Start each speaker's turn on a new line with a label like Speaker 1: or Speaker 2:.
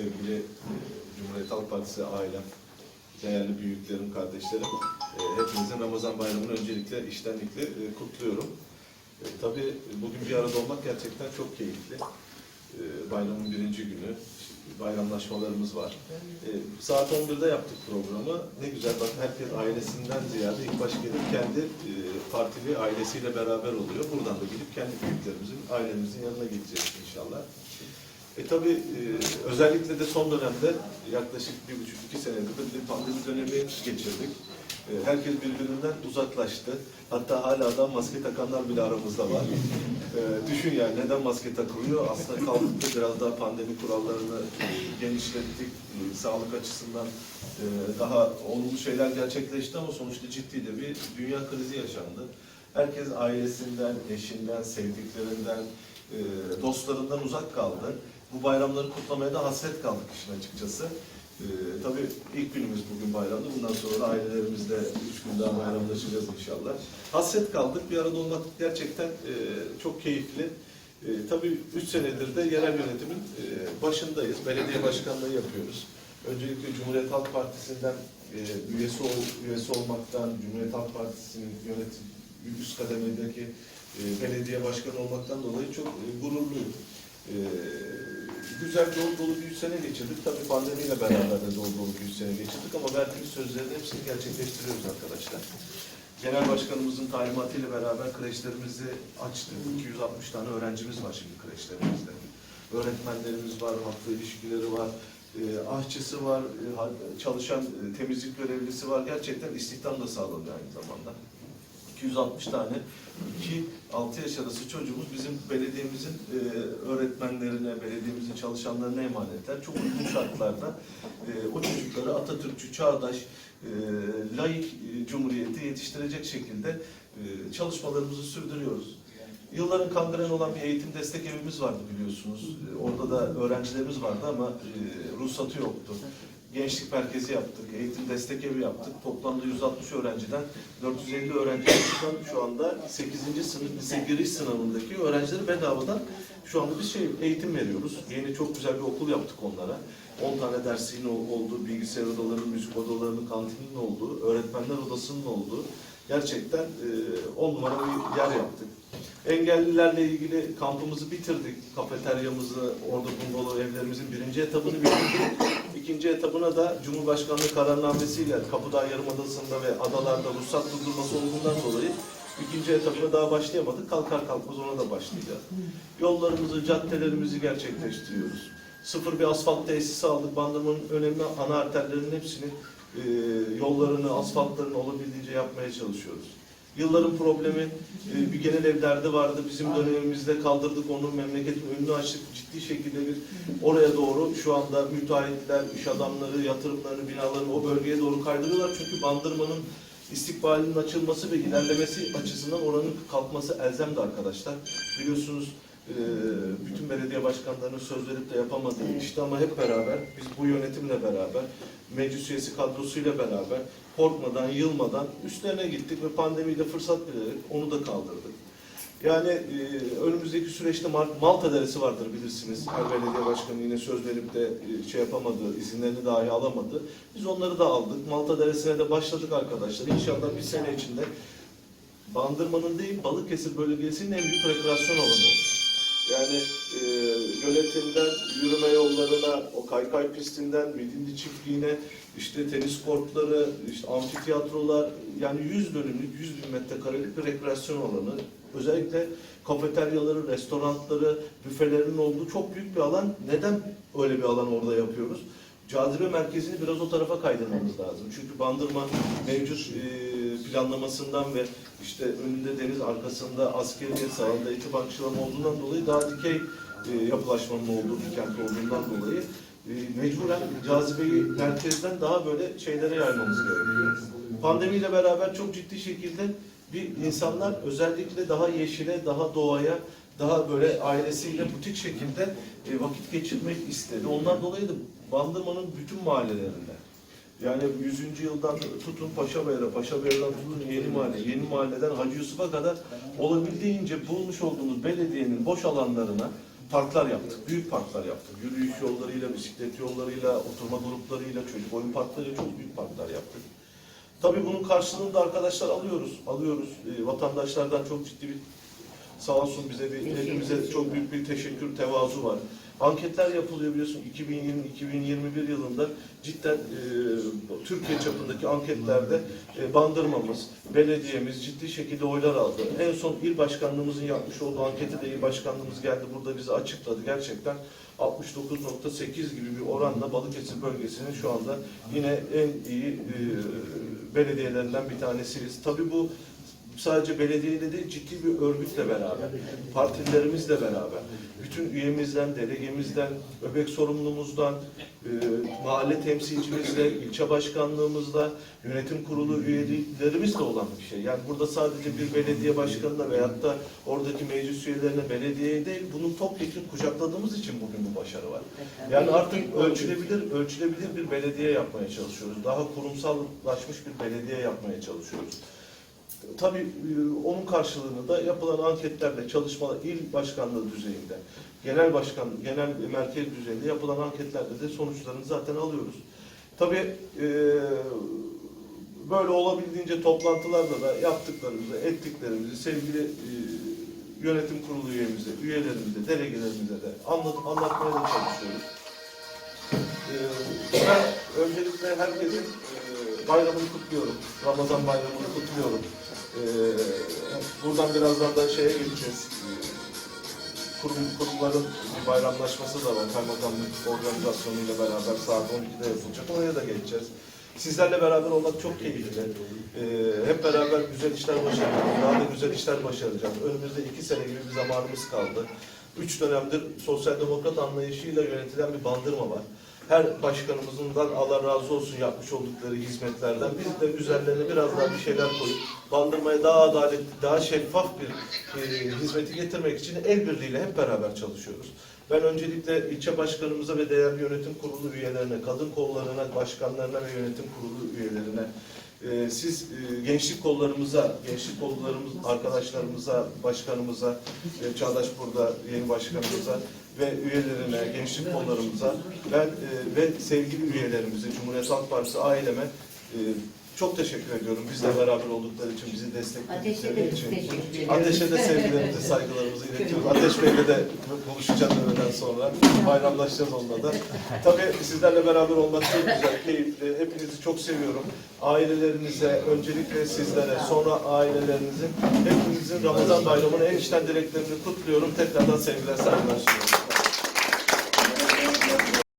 Speaker 1: sevgili e, Cumhuriyet Halk Partisi ailem, değerli büyüklerim, kardeşlerim, e, hepinizin Ramazan bayramını öncelikle iştenlikle e, kutluyorum. Tabii bugün bir arada olmak gerçekten çok keyifli. Bayramın birinci günü, bayramlaşmalarımız var. Saat 11'de yaptık programı. Ne güzel bak herkes ailesinden ziyade ilk baş gelip kendi partili ailesiyle beraber oluyor. Buradan da gidip kendi büyüklerimizin, ailemizin yanına gideceğiz inşallah. E tabi özellikle de son dönemde yaklaşık bir buçuk iki senedir bir pandemi dönemi geçirdik. E, herkes birbirinden uzaklaştı. Hatta hala da maske takanlar bile aramızda var. E, düşün yani neden maske takılıyor? Aslında kalkıp da biraz daha pandemi kurallarını e, genişlettik. E, sağlık açısından e, daha olumlu şeyler gerçekleşti ama sonuçta ciddi de bir dünya krizi yaşandı. Herkes ailesinden, eşinden, sevdiklerinden, e, dostlarından uzak kaldı. Bu bayramları kutlamaya da hasret kaldık işin açıkçası. E, tabii ilk günümüz bugün bayramda. Bundan sonra ailelerimizle üç gün daha bayramlaşacağız inşallah. Hasret kaldık. Bir arada olmak gerçekten e, çok keyifli. E, tabii üç senedir de yerel yönetimin e, başındayız. Belediye başkanlığı yapıyoruz. Öncelikle Cumhuriyet Halk Partisi'nden e, üyesi, ol, üyesi olmaktan, Cumhuriyet Halk Partisi'nin yönetim üst kademedeki e, belediye başkanı olmaktan dolayı çok e, gururluyum. E, güzel dolu dolu bir üç sene geçirdik. Tabii pandemiyle beraber de dolu dolu bir üç sene geçirdik ama verdiğimiz sözlerin hepsini gerçekleştiriyoruz arkadaşlar. Genel Başkanımızın talimatıyla beraber kreşlerimizi açtık. 260 tane öğrencimiz var şimdi kreşlerimizde. Öğretmenlerimiz var, halkla ilişkileri var, e, aşçısı var, e, çalışan e, temizlik görevlisi var. Gerçekten istihdam da sağlanıyor aynı zamanda. 260 tane 2-6 yaş arası çocuğumuz bizim belediyemizin e, öğretmenlerine, belediyemizin çalışanlarına emanetler. Çok uygun şartlarda e, o çocukları Atatürkçü, çağdaş, e, laik e, cumhuriyeti yetiştirecek şekilde e, çalışmalarımızı sürdürüyoruz. Yılların kangren olan bir eğitim destek evimiz vardı biliyorsunuz. E, Orada da öğrencilerimiz vardı ama e, ruhsatı yoktu. Gençlik merkezi yaptık, eğitim destek evi yaptık. Toplamda 160 öğrenciden 450 öğrencimizden şu anda 8. sınıf lise giriş sınavındaki öğrencileri bedavadan şu anda biz şey eğitim veriyoruz. Yeni çok güzel bir okul yaptık onlara. 10 tane dersinin ol- olduğu, bilgisayar odalarının, müzik odalarının, kantinin olduğu, öğretmenler odasının olduğu gerçekten 10 numara bir yer yaptık. Engellilerle ilgili kampımızı bitirdik. Kafeteryamızı, orada bungalov evlerimizin birinci etabını bitirdik. İkinci etabına da Cumhurbaşkanlığı kararnamesiyle Kapıdağ Yarımadası'nda ve adalarda ruhsat durdurması olduğundan dolayı ikinci etabına daha başlayamadık. Kalkar kalkmaz ona da başlayacağız. Yollarımızı, caddelerimizi gerçekleştiriyoruz. Sıfır bir asfalt tesisi aldık. Bandırmanın önemli ana arterlerinin hepsini e, yollarını, asfaltlarını olabildiğince yapmaya çalışıyoruz. Yılların problemi e, bir genel ev derdi vardı. Bizim dönemimizde kaldırdık onu memleketin önünü açtık. Ciddi şekilde bir oraya doğru şu anda müteahhitler, iş adamları, yatırımlarını, binalarını o bölgeye doğru kaydırıyorlar. Çünkü Bandırma'nın istikbalinin açılması ve ilerlemesi açısından oranın kalkması elzemdi arkadaşlar. Biliyorsunuz bütün belediye başkanlarının söz verip de yapamadığı işte ama hep beraber biz bu yönetimle beraber meclis üyesi kadrosuyla beraber korkmadan, yılmadan üstlerine gittik ve pandemiyle fırsat bilerek onu da kaldırdık. Yani e, önümüzdeki süreçte Malta Deresi vardır bilirsiniz. Her belediye başkanı yine söz verip de e, şey yapamadı, izinlerini dahi alamadı. Biz onları da aldık. Malta Deresi'ne de başladık arkadaşlar. İnşallah bir sene içinde Bandırma'nın değil Balıkesir bölgesinin en büyük rekreasyon alanı olur. Yani e, yönetimden yürüme yollarına, o kaykay pistinden Midilli çiftliğine, işte tenis kortları, işte amfitiyatrolar, yani 100 dönümlük, 100 bin metrekarelik bir rekreasyon alanı. Özellikle kafeteryaları, restoranları, büfelerin olduğu çok büyük bir alan. Neden öyle bir alan orada yapıyoruz? Cazibe merkezini biraz o tarafa kaydırmamız lazım. Çünkü Bandırma mevcut e, planlamasından ve işte önünde deniz arkasında askeriye sağında iti bankçılama olduğundan dolayı daha dikey e, yapılaşmanın olduğu bir kent olduğundan dolayı e, mecburen cazibeyi merkezden daha böyle şeylere yaymamız gerekiyor. Pandemiyle beraber çok ciddi şekilde bir insanlar özellikle daha yeşile, daha doğaya, daha böyle ailesiyle butik şekilde e, vakit geçirmek istedi. Ondan dolayı da Bandırma'nın bütün mahallelerinde yani 100. yıldan tutun Paşabeyar'a, Paşabeyar'dan tutun Yeni Mahalle, Yeni Mahalle'den Hacı Yusuf'a kadar olabildiğince bulmuş olduğumuz belediyenin boş alanlarına parklar yaptık. Büyük parklar yaptık. Yürüyüş yollarıyla, bisiklet yollarıyla, oturma gruplarıyla, çocuk oyun parklarıyla çok büyük parklar yaptık. Tabii bunun karşılığını da arkadaşlar alıyoruz. Alıyoruz. E, vatandaşlardan çok ciddi bir sağ olsun bize bir hepimize çok büyük bir teşekkür, tevazu var. Anketler yapılıyor biliyorsun 2020-2021 yılında cidden e, Türkiye çapındaki anketlerde e, bandırmamız, belediyemiz ciddi şekilde oylar aldı. En son il başkanlığımızın yapmış olduğu anketi de il başkanlığımız geldi burada bize açıkladı. Gerçekten 69.8 gibi bir oranla Balıkesir bölgesinin şu anda yine en iyi e, belediyelerinden bir tanesiyiz. Tabii bu sadece belediyeyle değil ciddi bir örgütle beraber, partilerimizle beraber, bütün üyemizden, delegemizden, öbek sorumlumuzdan, e, mahalle temsilcimizle, ilçe başkanlığımızla, yönetim kurulu üyelerimizle olan bir şey. Yani burada sadece bir belediye başkanına veyahut da oradaki meclis üyelerine belediyeye değil, bunun topyekun kucakladığımız için bugün bu başarı var. Yani artık ölçülebilir, ölçülebilir bir belediye yapmaya çalışıyoruz. Daha kurumsallaşmış bir belediye yapmaya çalışıyoruz. Tabii e, onun karşılığını da yapılan anketlerle çalışmalar il başkanlığı düzeyinde, genel başkan, genel merkez düzeyinde yapılan anketlerde de sonuçlarını zaten alıyoruz. Tabii e, böyle olabildiğince toplantılarda da yaptıklarımızı, ettiklerimizi sevgili e, yönetim kurulu üyemize, üyelerimize, delegelerimize de anlat, anlatmaya da çalışıyoruz. Ben öncelikle herkesin bayramını kutluyorum. Ramazan bayramını kutluyorum. Ee, buradan birazdan da şeye geçeceğiz. Ee, Kurum, kurumların bir bayramlaşması da var. Kaymakamlık organizasyonuyla beraber saat 12'de yapılacak. Oraya da geçeceğiz. Sizlerle beraber olmak çok keyifli. Ee, hep beraber güzel işler başaracağız. Daha da güzel işler başaracağız. Önümüzde iki sene gibi bir zamanımız kaldı. Üç dönemdir sosyal demokrat anlayışıyla yönetilen bir bandırma var her başkanımızdan Allah razı olsun yapmış oldukları hizmetlerden biz de üzerlerine biraz daha bir şeyler koyup bandırmaya daha adaletli, daha şeffaf bir e, hizmeti getirmek için el birliğiyle hep beraber çalışıyoruz. Ben öncelikle ilçe başkanımıza ve değerli yönetim kurulu üyelerine, kadın kollarına, başkanlarına ve yönetim kurulu üyelerine, e, siz e, gençlik kollarımıza, gençlik kollarımız arkadaşlarımıza, başkanımıza, e, Çağdaş burada yeni başkanımıza ve üyelerine, gençlik kollarımıza ben e, ve sevgili üyelerimize, Cumhuriyet Halk Partisi aileme e, çok teşekkür ediyorum. Bizle beraber oldukları için, bizi destekledikleri için. Ateşe de sevgilerimizi, saygılarımızı iletiyoruz. Ateş Bey'le de buluşacağız öğleden sonra. Bayramlaşacağız onunla da. Tabii sizlerle beraber olmak çok güzel, keyifli. Hepinizi çok seviyorum. Ailelerinize, öncelikle sizlere, sonra ailelerinizin, hepinizin Ramazan bayramını en içten dileklerini kutluyorum. Tekrardan sevgiler, saygılar sunuyorum.